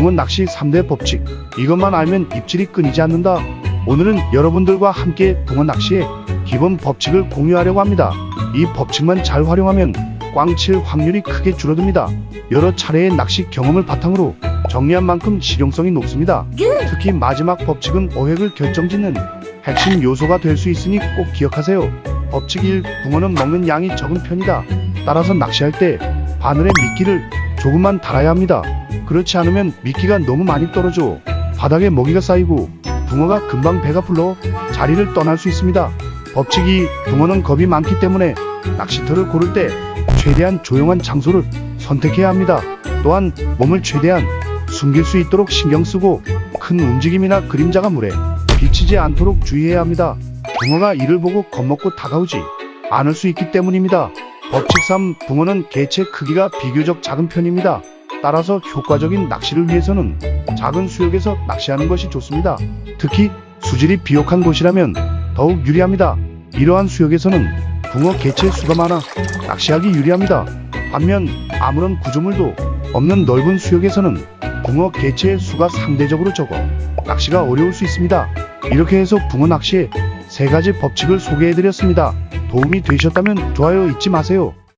붕어 낚시 3대 법칙. 이것만 알면 입질이 끊이지 않는다. 오늘은 여러분들과 함께 붕어 낚시의 기본 법칙을 공유하려고 합니다. 이 법칙만 잘 활용하면 꽝칠 확률이 크게 줄어듭니다. 여러 차례의 낚시 경험을 바탕으로 정리한 만큼 실용성이 높습니다. 특히 마지막 법칙은 어획을 결정짓는 핵심 요소가 될 수 있으니 꼭 기억하세요. 법칙 1. 붕어는 먹는 양이 적은 편이다. 따라서 낚시할 때 바늘에 미끼를 조금만 달아야 합니다. 그렇지 않으면 미끼가 너무 많이 떨어져 바닥에 먹이가 쌓이고 붕어가 금방 배가 불러 자리를 떠날 수 있습니다. 법칙 2. 붕어는 겁이 많기 때문에 낚시터를 고를 때 최대한 조용한 장소를 선택해야 합니다. 또한 몸을 최대한 숨길 수 있도록 신경 쓰고 큰 움직임이나 그림자가 물에 비치지 않도록 주의해야 합니다. 붕어가 이를 보고 겁먹고 다가오지 않을 수 있기 때문입니다. 법칙 3. 붕어는 개체 크기가 비교적 작은 편입니다. 따라서 효과적인 낚시를 위해서는 작은 수역에서 낚시하는 것이 좋습니다. 특히 수질이 비옥한 곳이라면 더욱 유리합니다. 이러한 수역에서는 붕어 개체 수가 많아 낚시하기 유리합니다. 반면 아무런 구조물도 없는 넓은 수역에서는 붕어 개체의 수가 상대적으로 적어 낚시가 어려울 수 있습니다. 이렇게 해서 붕어 낚시의 세 가지 법칙을 소개해드렸습니다. 도움이 되셨다면 좋아요 잊지 마세요.